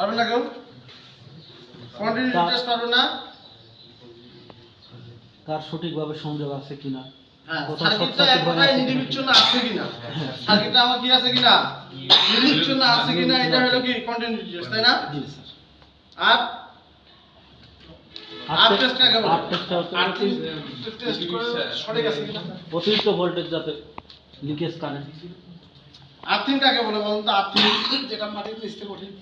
পারবে না কেউ কন্টিনিউটি টেস্ট পারবে না। তার সঠিকভাবে সংযোগ আছে কিনা? হ্যাঁ সার্কিটটা এক কথায় আছে কিনা? নির্বিচ্ছিন্ন আছে কিনা? সার্কিটটা আমার কি আছে কিনা? নির্বিচ্ছিন্ন আছে কিনা এটা হলো কি? কন্টিনিউটি টেস্ট তাই না? আর? অতিরিক্ত ভোল্টেজ যাতে লিকেজ কারেন্ট আর্থিং কাকে বলে বলুন তো? আর্থিং যেটা মাটির স্থির কঠিন।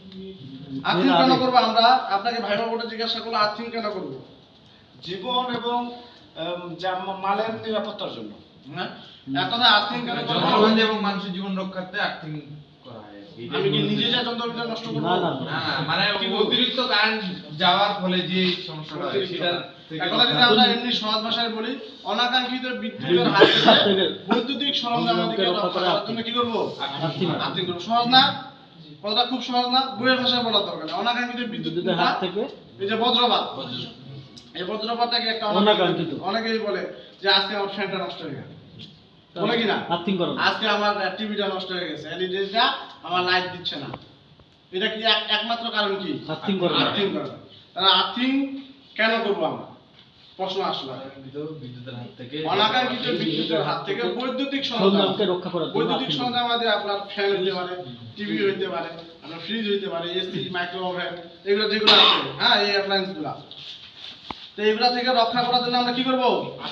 আর্থিং কেন করব আমরা? আপনাকে ভাইবা বোর্ডে জিজ্ঞাসা করল আর্থিং কেন করব? জীবন এবং মালের নিরাপত্তার জন্য। হ্যাঁ? এক কথা আর্থিং কেন করব? এবং মানুষের জীবন রক্ষার্থে আর্থিং আমি কি নিজে যা যন্ত্রপাতি নষ্ট করব? না, না, না। না মানে অতিরিক্ত কারেন্ট যাওয়ার ফলে যে সমস্যাটা হয় সেটা কারেন্ট। যদি আমরা এমনি সহজ ভাষায় বলি অনাকাঙ্ক্ষিত বিদ্যুতের হাত হাত থেকে থেকে বৈদ্যুতিক সরঞ্জামাদিকে রক্ষা রক্ষা জন্য কি করব? আর্থিং। আর্থিং সহজ না কথাটা খুব সহজ না বইয়ের ভাষায় বলার দরকার অনাকাঙ্ক্ষিত বিদ্যুৎ বিদ্যুতের হাত থেকে এই যে বজ্রপাত। এই বজ্রপাতটাকে একটা অনাকাঙ্ক্ষিত। অনেকেই বলে যে আজকে আমার ফ্যানটা নষ্ট হয়ে গেল বলে কি না? আর্থিং করা আজকে আমার টিভিটা নষ্ট হয়ে গেছে। এলইডিটা আমার লাইট দিচ্ছে না। এটা কি একমাত্র কারণ কি? আর্থিং করা। আর্থিং করা তাহলে আর্থিং কেন করব আমরা? প্রশ্ন আসলো। বিদ্যুতের হাত থেকে অনাকাঙ্ক্ষিত বিদ্যুতের হাত থেকে বৈদ্যুতিক সরঞ্জামকে রক্ষা করার বৈদ্যুতিক আর্থিং সরঞ্জাম আমাদের আপনার ফ্যান হইতে পারে টিভি হইতে পারে আপনার ফ্রিজ হইতে পারে এসি মাইক্রো এগুলো যেগুলো আছে। হ্যাঁ এই অ্যাপ্লায়েন্সগুলা তো এগুলা থেকে রক্ষা করার জন্য আমরা কি করব?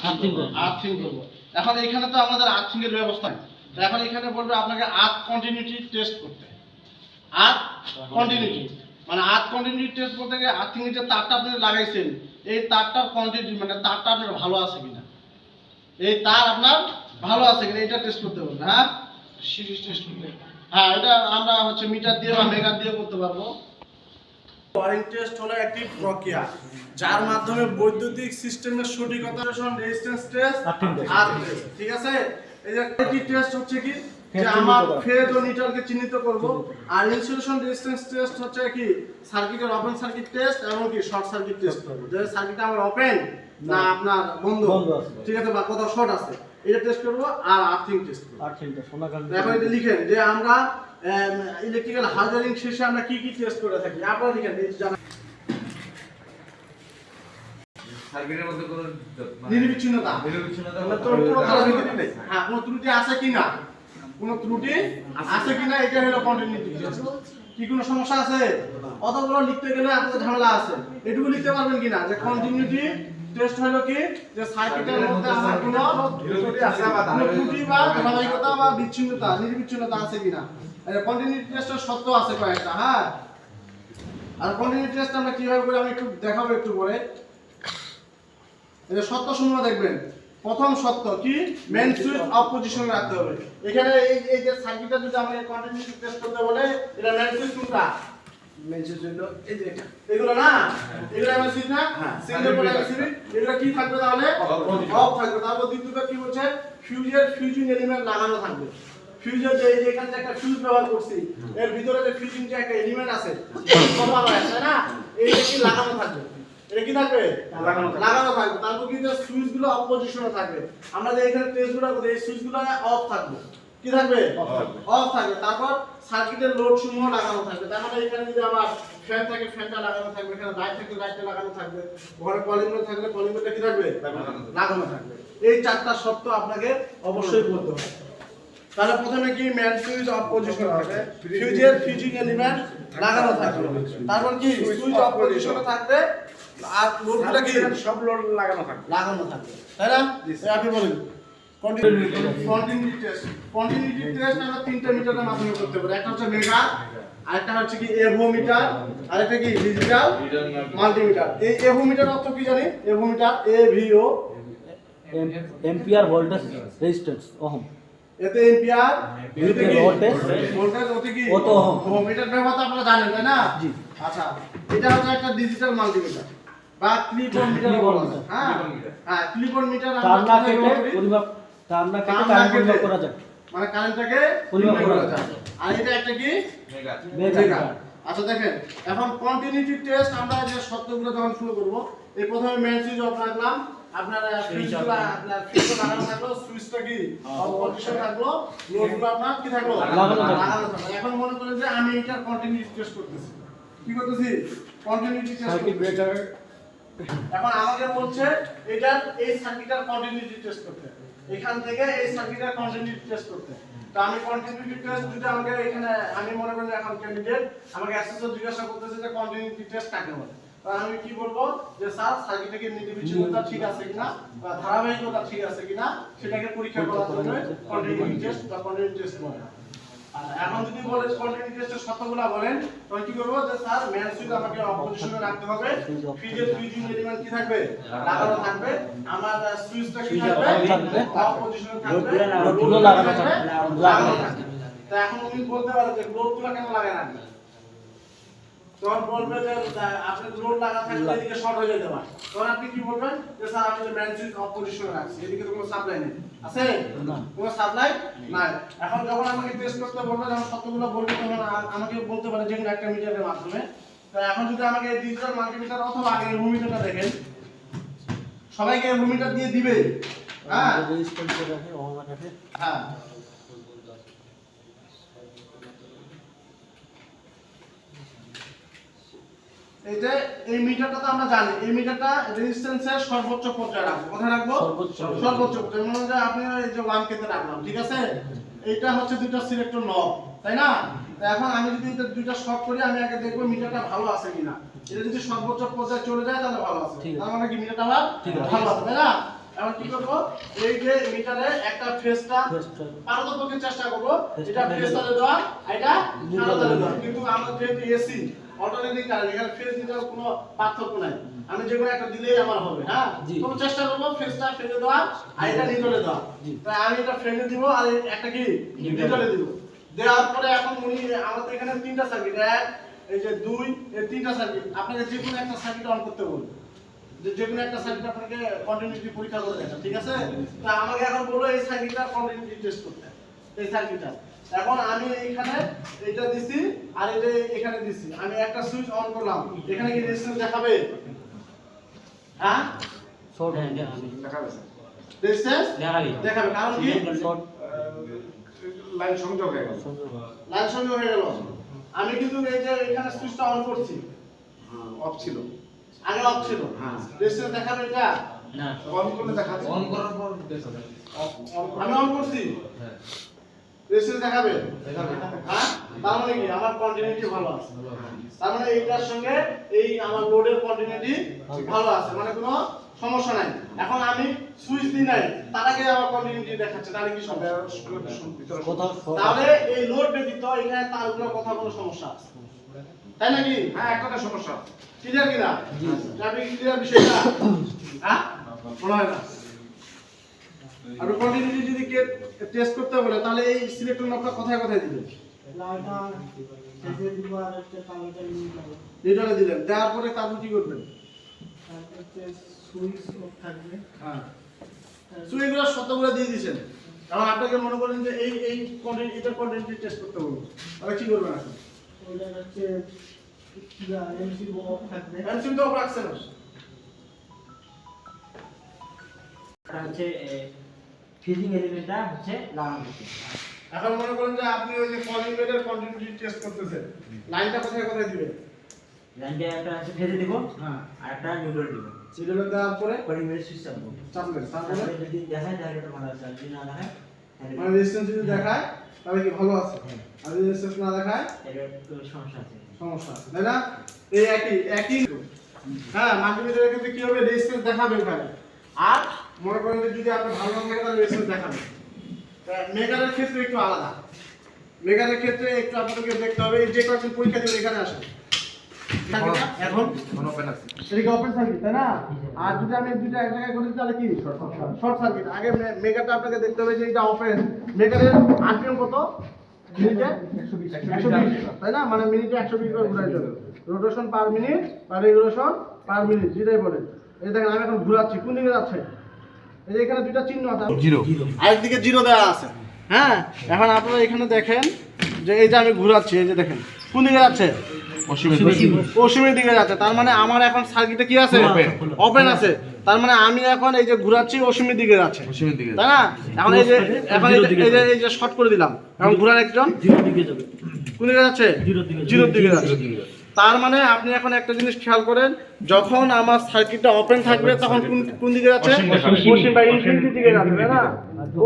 আর্থিং করব। আর্থিং করব। এখন এখানে তো আমাদের আর্থিং এর ব্যবস্থা নেই। তো এখন এখানে বলবে আপনাকে আর্থ কন্টিনিউটি টেস্ট করতে আর্থ কন্টিনিউটি মানে আর্থ কন্টিনিউটি টেস্ট করতে গিয়ে আর্থিং এর যে তারটা আপনি লাগাইছেন এই তারটার কন্টিনিউটি মানে তারটা আপনার ভালো আছে কিনা? এই তার আপনার ভালো আছে কিনা এটা টেস্ট করতে পারবেন হ্যাঁ? সিরিজ টেস্ট করতে হ্যাঁ এটা আমরা হচ্ছে মিটার দিয়ে বা মেগার দিয়ে করতে পারব। ওয়ারিং টেস্ট হলো একটি প্রক্রিয়া যার মাধ্যমে বৈদ্যুতিক সিস্টেমের সঠিকতা রেজিস্ট্যান্স টেস্ট। আর ঠিক আছে? এই যে একটি টেস্ট হচ্ছে কি? যে আমার ফেজ ও নিউট্রালকে চিহ্নিত করব। আর ইনসুলেশন রেজিস্ট্যান্স টেস্ট হচ্ছে কি? সার্কিটের ওপেন সার্কিট টেস্ট এবং কি শর্ট সার্কিট টেস্ট করব যে সার্কিটটা আমার ওপেন না। আপনার বন্ধ? ঠিক আছে বা কোথাও শর্ট আছে। এটা টেস্ট করব আর আর্থিং টেস্ট করব। আর্থিংটা সোনাকাঙ্ক্ষিত এখন এটা লিখেন যে আমরা ইলেকট্রিক্যাল হার্ডওয়্যারিং শেষে আমরা কি কি টেস্ট করে থাকি? আপনারা লিখেন মধ্যে কোনো নিরবিচ্ছিন্নতা। হ্যাঁ কোনো ত্রুটি আছে কিনা? কোনো ত্রুটি আছে। কিনা এটা হলো কন্টিনিউটি কি কোনো সমস্যা আছে? অতগুলো লিখতে গেলে আপনাদের ঝামেলা আছে। এটুকু লিখতে পারবেন কিনা? যে কন্টিনিউটি টেস্ট হলো কি? যে সার্কিটের মধ্যে আমার কোনো ত্রুটি আছে কোনো? ত্রুটি বা ধারাবাহিকতা বা বিচ্ছিন্নতা নির্বিচ্ছিন্নতা আছে কিনা? কন্টিনিউটি টেস্টের সত্য আছে কয়েকটা হ্যাঁ? আর কন্টিনিউটি টেস্ট আমরা কীভাবে করে? আমি একটু দেখাবো একটু পরে। এটা সত্য সমূহ দেখবেন। প্রথম সত্য কি? মেন সুইচ অফ পজিশনে রাখতে হবে। এখানে এই এই যে সার্কিটটা যদি আমরা কন্টিনিউটি টেস্ট করতে বলে এটা মেন সুইচ কোনটা? মেন সুইচ হলো এই যে এটা। এগুলো না? এগুলো মেন সুইচ না? সিঙ্গেল পোল সুইচ এগুলো কি থাকবে তাহলে? অফ থাকবে। তারপর দ্বিতীয়টা কি বলছে? ফিউজের ফিউজিং এলিমেন্ট লাগানো থাকবে। ফিউজের যে এই এখানে যে একটা ফিউজ ব্যবহার করছি এর ভিতরে যে ফিউজিং যে একটা এলিমেন্ট আছে ওয়্যার তাই না? এইটা কি লাগানো থাকবে। এটা কি থাকবে? লাগানো থাকবে। তারপর কিন্তু সুইচগুলো অফ পজিশনে থাকবে। আমরা যে এখানে টেস্টগুলো করতে এই সুইচগুলো অফ থাকবে। কি থাকবে? অফ থাকবে। তারপর সার্কিটের লোড সমূহ লাগানো থাকবে। তার মানে এখানে যদি আমার ফ্যান থাকে ফ্যানটা লাগানো থাকবে। এখানে লাইট থাকে লাইটটা লাগানো থাকবে। ঘরে কলিং থাকলে কলিং কি থাকবে? লাগানো থাকবে। এই চারটা শর্ত আপনাকে অবশ্যই করতে হবে। তাহলে প্রথমে কি ম্যান সুইচ অফ পজিশন থাকবে? ফিউজের ফিউজিং এলিমেন্ট লাগানো থাকবে। তারপর কি? সুইচ অফ পজিশনে থাকবে আর লোডগুলো কি? সব লোড লাগানো থাকবে। লাগানো থাকবে। তাই না? এই আপনি বলেন। কন্টিনিউটি টেস্ট কন্টিনিউটি টেস্ট আমরা তিনটা মিটারের মাধ্যমে করতে পারি। একটা হচ্ছে মেগা আরেকটা হচ্ছে কি এভো মিটার আরেকটা কি ডিজিটাল মাল্টিমিটার। এই এভো মিটার অর্থ কি জানি AVO meter A V O ampere voltage resistance ohm. এতে এম্পিয়ার এতে কি? voltage, ভোল্টেজ ওতে কি? ওহম। ওহম। এটার ব্যবহার আপনারা জানেন তাই না? জি। আচ্ছা এটা হচ্ছে একটা ডিজিটাল মাল্টিমিটার বা অন মিটার বলা যায়। হ্যাঁ হ্যাঁ ক্লিপ মিটার তার না কেটে পরিমাপ তার না কেটে তার কারেন্ট পরিমাপ করা যায় মানে কারেন্টটাকে পরিমাপ করা যায়। আর এটা একটা কি? মেগা। আচ্ছা দেখেন এখন কন্টিনিউটি টেস্ট আমরা যে শর্তগুলো যখন শুরু করব এই প্রথমে মেন সুইচ অফ রাখলাম। আপনার সুইচগুলো আপনার সুইচটা লাগানো থাকল সুইচটা কি? অফ পজিশন থাকল লোডগুলো আপনার কি থাকল? লাগানো থাকল। এখন মনে করেন যে আমি এটার কন্টিনিউটি টেস্ট করতেছি। কি করতেছি? কন্টিনিউটি টেস্ট সার্কিট ব্রেকার এখন আমাকে বলছে এটার এই সার্কিটার কন্টিনিউটি টেস্ট করতে এখান থেকে এই সার্কিটার কন্টিনিউটি টেস্ট করতে তো আমি কন্টিনিউটি টেস্ট যদি আমাকে এখানে আমি মনে করি এখন ক্যান্ডিডেট আমাকে অ্যাসেসর জিজ্ঞাসা করতেছে যে কন্টিনিউটি টেস্ট কাকে বলে। আমি কি বলব যে স্যার সার্কিটের নির্বিচ্ছিন্নতা ঠিক আছে কিনা? বা ধারাবাহিকতা ঠিক আছে কিনা? সেটাকে পরীক্ষা করার জন্য কন্টিনিউটি টেস্ট বা কন্টিনিউটি টেস্ট বলে। আর এখন যদি বলেন কোয়ান্টিটি টেস্টের শর্তগুলো বলেন তখন কি করব? যে স্যার ম্যান সুইচ আমাকে অপজিশনে রাখতে হবে। ফ্রিজে সুইচিং এলিমেন্ট কি থাকবে? লাগানো থাকবে। আমার সুইচটা কি থাকবে? অপজিশনে থাকবে। থাকবে। লাগানো- লাগানো থাকবে, থাকবে। লাগানো থাকবে। তা এখন তুমি বলতে পারো যে লোডগুলো কেন লাগায় রাখবে তখন বলবে যে লোড লাগা থাকলে এদিকে শর্ট হয়ে যেতে পারে। তখন আপনি কি বলবেন? যে স্যার আমি যে ম্যান সুইচ অফ পজিশনে রাখছি এদিকে তো কোনো সাপ্লাই নেই। আছে? কোনো সাপ্লাই নাই। এখন যখন আমাকে টেস্ট করতে বলবে যখন সত্যগুলো বলবে তখন আমাকে বলতে পারে যে একটা মিটারের মাধ্যমে। তো এখন যদি আমাকে ডিজিটাল মাল্টিমিটার অথবা আগে রুমিটারটা দেখেন সবাইকে রুমিটার দিয়ে দিবে। হ্যাঁ। রেজিস্ট্যান্স রাখে ওহম রাখে। হ্যাঁ। এই যে এই মিটারটা তো আমরা জানি এই মিটারটা রেজিস্ট্যান্সের সর্বোচ্চ পর্যায়ে রাখব কোথায় রাখব সর্বোচ্চ। পর্যায়ে মানে যে আপনি এই যে ওয়ান কেতে রাখলাম ঠিক আছে এইটা হচ্ছে দুইটা সিলেক্টর নব তাই না এখন আমি যদি এটা দুইটা শর্ট করি আমি আগে দেখব মিটারটা ভালো আছে কিনা এটা যদি সর্বোচ্চ পর্যায়ে চলে যায় তাহলে ভালো আছে। তার মানে কি মিটারটা আমার। ভালো আছে তাই না এখন কি করব এই যে মিটারে একটা Phase-টা। পারতপক্ষে চেষ্টা করব এটা। তালে দেওয়া এটা দেওয়া দেওয়া। কিন্তু আমরা যেহেতু এসি অল্টারনেটিং কারেন্ট এখানে ফেস দিতে কোনো পার্থক্য নাই। আমি যে কোনো একটা দিলেই আমার হবে হ্যাঁ। তো চেষ্টা করব ফেসটা ফেলে দেওয়া আর এটা নিউট্রালে দেওয়া। তাই আমি এটা ফ্রেমে দিব আর একটা কি। নিউট্রালে দিব। দেওয়ার পরে এখন উনি আমাদের এখানে তিনটা সার্কিট এক এই যে দুই এই তিনটা সার্কিট আপনাকে যে কোনো একটা সার্কিট অন করতে বলব যে যে কোনো একটা সার্কিট আপনাকে কন্টিনিউটি পরীক্ষা করে দেখা ঠিক আছে? তা আমাকে এখন বলল এই সার্কিটটা কন্টিনিউটি টেস্ট করতে। এই সার্কিটটা এখন আমি এইখানে এটা দিছি আর এটা এখানে দিছি। আমি একটা সুইচ অন করলাম। এখানে কি রেজিস্ট্যান্স দেখাবে? হ্যাঁ? শর্ট দেখাবে। স্যার রেজিস্ট্যান্স দেখাবি। দেখাবে। কারণ কি? শর্ট লাইন সংযোগ হয়ে গেল। লাইন সংযোগ হয়ে গেল। আমি কিন্তু এই যে এখানে সুইচটা অন করছি। হ্যাঁ অফ ছিল। আগে অফ ছিল। হ্যাঁ। রেজিস্ট্যান্স দেখাবে এটা? না। অন করলে দেখাবে অন করার পর দেখা যাবে আমি অন করছি? হ্যাঁ। রেজিস্ট্যান্স দেখাবে? দেখাবে হ্যাঁ? তার মানে কি? আমার কন্টিনিউটি ভালো আছে। তার মানে এইটার সঙ্গে এই আমার লোডের কন্টিনিউটি ভালো আছে মানে কোনো সমস্যা নাই। এখন আমি সুইচ দিই নাই তার আগে আমার কন্টিনিউটি দেখাচ্ছে তাহলে কি তাহলে এই লোড ব্যতীত এখানে তারগুলোর কথা কোনো সমস্যা আছে? তাই নাকি? হ্যাঁ একটা তো সমস্যা ক্লিয়ার কিনা। আপনি ক্লিয়ার বিষয়টা? হ্যাঁ? মনে হয় না। আপনি কন্টিনিউটি যদি কে টেস্ট করতে বলে, তাহলে এই সিলেক্টর নবটা কোথায় কোথায় দিবেন নিউট্রালে দিলেন দেওয়ার পরে তারপর কি করবেন? হ্যাঁ। সুইগুলো শতগুলো দিয়ে দিয়েছেন। এখন আপনাকে মনে করেন যে এই এই কন্টেন্ট এটার কন্টেন্টটি টেস্ট করতে বলব তাহলে কি করবেন এখন? এমসিম তো রাখছেন। এটা হচ্ছে ফিজিং এলিমেন্টটা হচ্ছে লাগানো হচ্ছে। এখন মনে করেন যে আপনি ওই যে কলিং বেডের কন্টিনিউটি টেস্ট করতেছেন লাইনটা কোথায় কোথায় দিবেন? লাইনটা একটা হচ্ছে ফেজে দিব হ্যাঁ। আর একটা নিউট্রাল দিব। সিরিয়ালে দেওয়ার পরে কলিং বেল সুইচ চাপবো চাপলেন তারপরে তারপরে যদি দেখায় তাহলে এটা ভালো আছে আর যদি না দেখায় তাহলে মানে রেজিস্ট্যান্স যদি দেখায় তাহলে কি ভালো আছে? আর যদি রেজিস্ট্যান্স না দেখায় এটা তো সমস্যা আছে। সমস্যা আছে তাই না? এই একই একই। হ্যাঁ মাল্টিমিটারের ক্ষেত্রে কি হবে রেজিস্ট্যান্স দেখাবে ওখানে আর মনে করেন যে যদি আপনি ভালো থাকে তাহলে রেজিস্ট্যান্স দেখাবে মেগারের ক্ষেত্রে একটু আলাদা। মেগারের ক্ষেত্রে একটু আপনাদেরকে দেখতে হবে যে কয়েকজন পরীক্ষা দিবে এখানে আসেন এখন এদিকে ওপেন সার্কিট তাই না? আর যদি আমি দুইটা এক জায়গায় করি তাহলে কি? শর্ট সার্কিট আগে মে- মেগাটা আপনাকে দেখতে হবে যে এটা ওপেন মেগারের আরপিএম কত? মিনিটে? একশো বিশ। তাই না? মানে মিনিটে একশো বিশ ঘুরাইতে হবে। রোটেশন পার মিনিট বা রেগুলেশন পার মিনিট যেটাই বলে এই দেখেন আমি এখন ঘুরাচ্ছি। কোন দিকে যাচ্ছে? এখানে দুইটা চিহ্ন আছে। জিরো। আরেকদিকে জিরো দেওয়া আছে। হ্যাঁ এখন আপনারা এখানে দেখেন যে এই যে আমি ঘুরাচ্ছি এই যে দেখেন কোন দিকে যাচ্ছে? পশ্চিমের দিকে। যাচ্ছে। তার মানে আমার এখন সার্কিটে কি আছে. ওপেন আছে। তার মানে আমি এখন এই যে ঘুরাচ্ছি পশ্চিমের দিকে যাচ্ছে। তাই না? এখন এই যে এখন এই যে- এই যে শর্ট করে দিলাম। এখন ঘুরার একজন? জিরো দিকে যাবে। কোন দিকে যাচ্ছে? জিরোর দিকে যাচ্ছে। জিরোর দিকে। তার মানে আপনি এখন একটা জিনিস খেয়াল করেন যখন আমার সার্কিটটা ওপেন থাকবে তখন কোন কোন দিকে যাচ্ছে। অসীম বা ইনফিনিটির দিকে যাচ্ছে তাই না?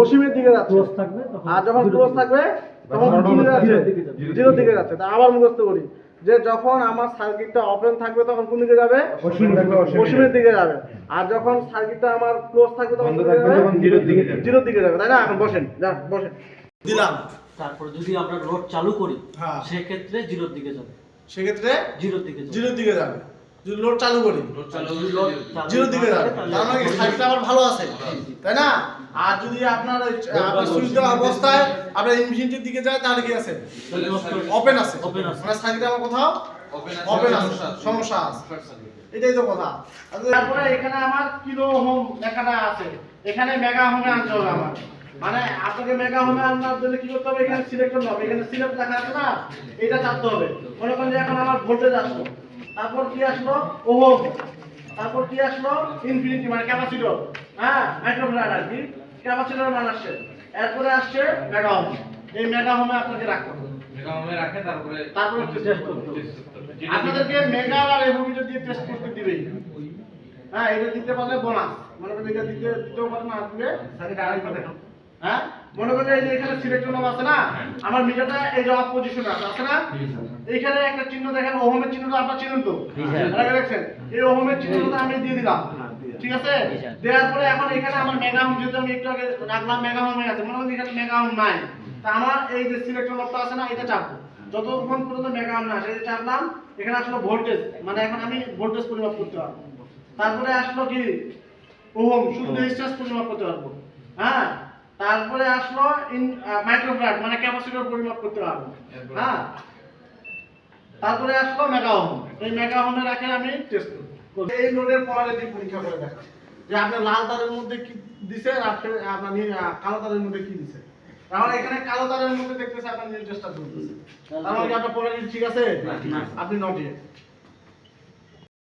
অসীমের দিকে যাচ্ছে। ক্লোজ থাকবে তখন আর যখন ক্লোজ থাকবে তখন কোন দিকে যাচ্ছে। জিরোর দিকে যাচ্ছে। তা আবার মুখস্থ করি। যে যখন আমার সার্কিটটা ওপেন থাকবে তখন কোন দিকে যাবে? অসীমের দিকে যাবে। আর যখন সার্কিটটা আমার ক্লোজ থাকবে তখন কোন দিকে যাবে জিরোর দিকে যাবে। জিরোর দিকে যাবে তাই না? এখন বসেন যান বসেন। দিলাম। তারপর যদি আমরা লোড চালু করি হ্যাঁ। সেক্ষেত্রে জিরোর দিকে যাবে। সেক্ষেত্রে জিরোর দিকে যাবে জিরোর দিকে যাবে। যদি লোড চালু করি। জিরোর দিকে। যাবে। তার মানে কি সার্কিটটা আবার ভালো আছে? তাই না? আর যদি আপনার ওই সুইচ দেওয়া অবস্থায় আপনার ইনফিনিটির দিকে যায় তাহলে কি আছে? ওপেন আছে। মানে সার্কিট আমার কোথাও? ওপেন আছে। সমস্যা আছে। এটাই তো কথা। তারপরে এখানে আমার কিলো হোম লেখাটা আছে। এখানে মেগা হোমে আনতে হবে আমার মানে আপনাকে মেগা হোমে আনার জন্য কি করতে হবে? এখানে সিলেক্ট করতে হবে। এখানে সিলেক্ট লেখা আছে না? এটা চাপতে হবে। মনে করেন যে এখন আমার ভোল্টেজ আসলো। তারপর কি আসলো? ওহম তারপর কি আসলো? ইনফিনিটি মানে ক্যাপাসিটর হ্যাঁ? মাইক্রোফ্যারাড আর কি? ক্যাপাসিটর মান আসছে। এরপরে আসছে মেগা হোম এই মেগা হোমে আপনাকে রাখতে হবে। মেগামে রাখে তারপরে তারপরে টেস্ট করতে আপনাদেরকে মেগা আর এভোমিটার দিয়ে টেস্ট করতে দিবেই। হ্যাঁ এটা দিতে পারলে বোনাস মনে করেন এটা দিতে দিতেও পারে না দিলে তাহলে আরেকবার দেখান হ্যাঁ? মনে করেন এই যে এখানে সিলেক্ট নাম আছে না? আমার মিটারটা এই যে অফ পজিশন আছে আছে না? এইখানে একটা চিহ্ন দেখেন ওহমের চিহ্নটা আপনারা চিনেন তো? আগে দেখছেন? এই ওহমের চিহ্নটা আমি দিয়ে দিলাম। ঠিক আছে? দেওয়ার পরে এখন এখানে আমার মেগা হোম যেহেতু আমি একটু আগে রাখলাম মেগা হোমে আছে মনে করেন এখানে মেগা হোম নাই। তা আমার এই যে সিলেক্ট লকটা আছে না এটা চাপবো। যতক্ষণ পর্যন্ত মেগা হোম না আসে এটা চাপলাম এখানে আসলো ভোল্টেজ মানে এখন আমি ভোল্টেজ পরিমাপ করতে পারব। তারপরে আসলো কি? ওহম শুধু রেজিস্ট্যান্স পরিমাপ করতে পারব। হ্যাঁ? তারপরে আসলো ইন মাইক্রোফ্যারাড মানে ক্যাপাসিটর পরিমাপ করতে পারব হ্যাঁ? তারপরে আসলো মেগা ওহম এই মেগা ওহমে রাখে আমি টেস্ট করব। এই লোডের পোলারিটি পরীক্ষা করে দেখা যে আপনি লাল তারের মধ্যে কি দিছে আর আপনি আপনার কালো তারের মধ্যে কি দিছে। তাহলে এখানে কালো তারের মধ্যে দেখতেছে আপনার নির্দেশটা চলতেছে। তার মানে কি আপনার পোলারিটি ঠিক আছে? আপনি নট